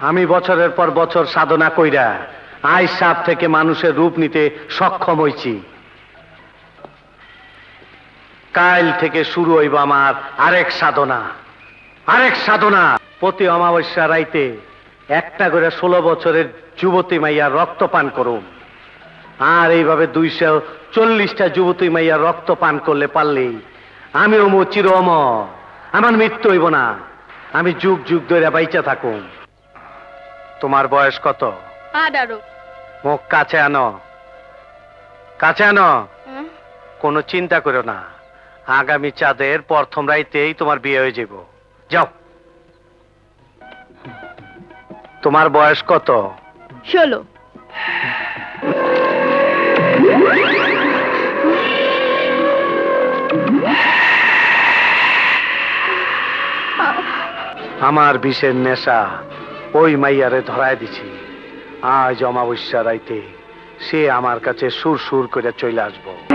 আমি বছরের পর বছর সাধনা কইরা আই সাপ থেকে মানুষের রূপ নিতে সক্ষম হইছি। কাল থেকে শুরু হইব আমার আরেক সাধনা। আরেক সাধনা। প্রতি অমাবস্যা রাইতে একটা করে ষোলো বছরের যুবতী মাইয়া রক্ত পান করুম। আর এইভাবে দুইশো চল্লিশটা যুবতী মাইয়া রক্ত পান করলে পারলেই আমি অমু চির অম আমার মৃত্যু হইব না। আমি যুগ যুগ ধরে বাইচা থাকুম। তোমার বয়স কত? আঠারো। মুখ কাছে আনো। কাছে আনো। কোনো চিন্তা করো না। আগামী চাঁদের প্রথম রাইতেই তোমার বিয়ে হয়ে যাব যাও। তোমার বয়স কত? ষোলো। আমার বিষের নেশা। ওই মাইয়ারে ধরায় দিছি। আজ অমাবস্যা রাইতে সে আমার কাছে সুর সুর করে চলে আসব।